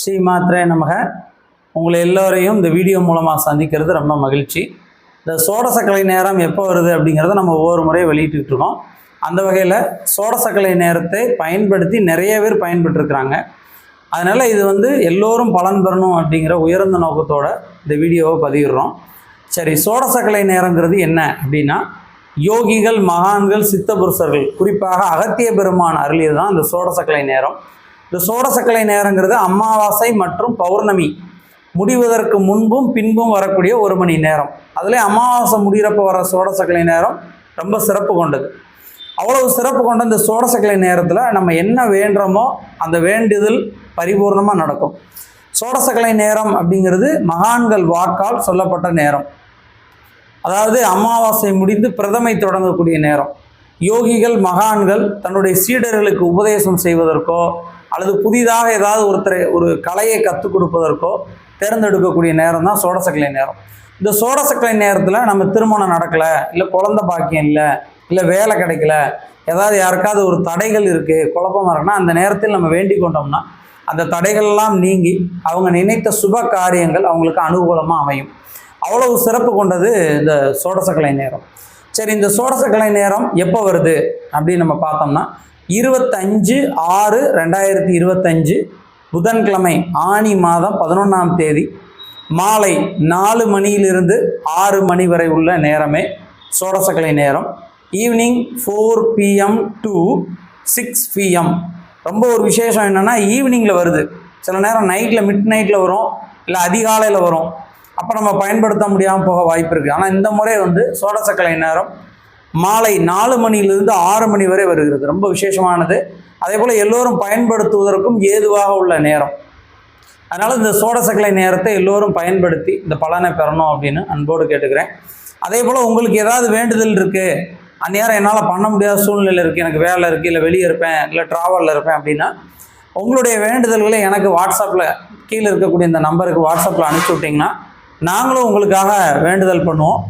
ஸ்ரீ மாத்ரே நமக. உங்களை எல்லோரையும் இந்த வீடியோ மூலமாக சந்திக்கிறது ரொம்ப மகிழ்ச்சி. இந்த சோடசக்கலை நேரம் எப்போ வருது அப்படிங்கிறத நம்ம ஒவ்வொரு முறையும் வெளியிட்டுக்கிட்டு இருக்கோம். அந்த வகையில் சோடசக்கலை நேரத்தை பயன்படுத்தி நிறைய பேர் பயன்பட்டுருக்குறாங்க அதனால் இது வந்து எல்லோரும் பலன் பெறணும் அப்படிங்கிற உயர்ந்த நோக்கத்தோட இந்த வீடியோவை பதிவிடுறோம். சரி சோடசக்கலை நேரங்கிறது என்ன அப்படின்னா யோகிகள் மகான்கள் சித்த புருஷர்கள் குறிப்பாக அகத்திய பெருமான் அருளியது தான் இந்த சோடசக்கலை நேரம். இந்த சோடசக்கலை நேரங்கிறது அமாவாசை மற்றும் பௌர்ணமி. முடிவதற்கு முன்பும் பின்பும் வரக்கூடிய ஒரு மணி நேரம். அதில் அமாவாசை முடிகிறப்ப வர சோடசக்கலை நேரம் ரொம்ப சிறப்பு கொண்டது. அவ்வளவு சிறப்பு கொண்ட இந்த சோடசக்கலை நேரத்தில் நம்ம என்ன வேண்டுறோமோ அந்த வேண்டுதல் பரிபூர்ணமாக நடக்கும். சோடசக்கலை நேரம் அப்படிங்கிறது மகான்கள் வாக்கால் சொல்லப்பட்ட நேரம். அதாவது அமாவாசை முடிந்து பிரதமை தொடங்கக்கூடிய நேரம். யோகிகள் மகான்கள் தன்னுடைய சீடர்களுக்கு உபதேசம் செய்வதற்கோ அல்லது புதிதாக ஏதாவது ஒருத்தரை ஒரு கலையை கற்றுக் கொடுப்பதற்கோ தேர்ந்தெடுக்கக்கூடிய நேரம் தான் சோடசக்கலை நேரம். இந்த சோடசக்கலை நேரத்தில் நம்ம திருமணம் நடக்கலை இல்லை குழந்த பாக்கியம் இல்லை இல்லை வேலை கிடைக்கல ஏதாவது யாருக்காவது ஒரு தடைகள் இருக்குது குழப்பமாக இருக்குன்னா அந்த நேரத்தில் நம்ம வேண்டிக் கொண்டோம்னா அந்த தடைகள்லாம் நீங்கி அவங்க நினைத்த சுப காரியங்கள் அவங்களுக்கு அனுகூலமாக அமையும். அவ்வளவு சிறப்பு கொண்டது இந்த சோடசக்கலை நேரம். சரி இந்த சோடசக்கலை நேரம் எப்போ வருது அப்படின்னு நம்ம பார்த்தோம்னா இருபத்தஞ்சு ஆறு ரெண்டாயிரத்தி இருபத்தஞ்சு புதன்கிழமை ஆனி மாதம் பதினொன்றாம் தேதி மாலை நாலு மணியிலிருந்து ஆறு மணி வரை உள்ள நேரமே சோடசக்கலை நேரம். Evening four PM to six PM ரொம்ப ஒரு விசேஷம் என்னென்னா ஈவினிங்கில் வருது. சில நேரம் நைட்டில் மிட் நைட்டில் வரும் இல்லை அதிகாலையில் வரும். அப்போ நம்ம பயன்படுத்த முடியாமல் போக வாய்ப்பு இருக்குது ஆனால் இந்த முறை வந்து சோடசக்கலை நேரம் மாலை நாலு மணியிலிருந்து ஆறு மணி வரை வருகிறது. ரொம்ப விசேஷமானது. அதே போல் எல்லோரும் பயன்படுத்துவதற்கும் ஏதுவாக உள்ள நேரம். அதனால் இந்த சோடசக்கலை நேரத்தை எல்லோரும் பயன்படுத்தி இந்த பலனை பெறணும் அப்படின்னு அன்போடு கேட்டுக்கிறேன். அதே போல் உங்களுக்கு ஏதாவது வேண்டுதல் இருக்குது அந்நேரம் என்னால் பண்ண முடியாத சூழ்நிலை இருக்குது எனக்கு வேலை இருக்குது இல்லை வெளியே இருப்பேன் இல்லை ட்ராவலில் இருப்பேன் அப்படின்னா உங்களுடைய வேண்டுதல்களை எனக்கு வாட்ஸ்அப்பில் கீழே இருக்கக்கூடிய இந்த நம்பருக்கு வாட்ஸ்அப்பில் அனுப்பிச்சி விட்டிங்கன்னா நாங்களும் உங்களுக்காக வேண்டுதல் பண்ணுவோம்.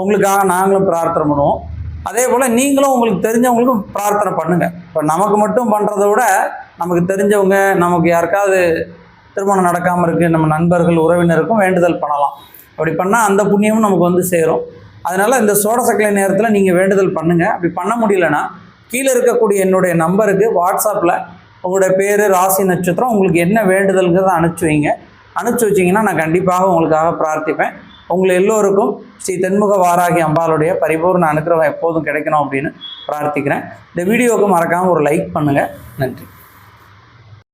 உங்களுக்காக நாங்களும் பிரார்த்தனை பண்ணுவோம். அதே போல் நீங்களும் உங்களுக்கு தெரிஞ்சவங்களுக்கும் பிரார்த்தனை பண்ணுங்கள் இப்போ நமக்கு மட்டும் பண்ணுறத விட நமக்கு தெரிஞ்சவங்க நமக்கு யாருக்காவது திருமணம் நடக்காமல் இருக்குது நம்ம நண்பர்கள் உறவினருக்கும் வேண்டுதல் பண்ணலாம். அப்படி பண்ணால் அந்த புண்ணியமும் நமக்கு வந்து சேரும். அதனால் இந்த சோடசக்கலை நேரத்தில் நீங்கள் வேண்டுதல் பண்ணுங்கள் அப்படி பண்ண முடியலன்னா கீழே இருக்கக்கூடிய என்னுடைய நம்பருக்கு வாட்ஸ்அப்பில் உங்களுடைய பேர் ராசி நட்சத்திரம் உங்களுக்கு என்ன வேண்டுதல்ங்கிறத அனுப்பிச்சி வைங்க. அனுப்பிச்சி வச்சிங்கன்னா நான் கண்டிப்பாக உங்களுக்காக பிரார்த்திப்பேன். உங்களை எல்லோருக்கும் ஸ்ரீ தென்முக வாராகி அம்பாளுடைய பரிபூர்ண அனுக்கிரகம் எப்போதும் கிடைக்கணும் அப்படின்னு பிரார்த்திக்கிறேன். இந்த வீடியோவுக்கு மறக்காமல் ஒரு லைக் பண்ணுங்கள் நன்றி.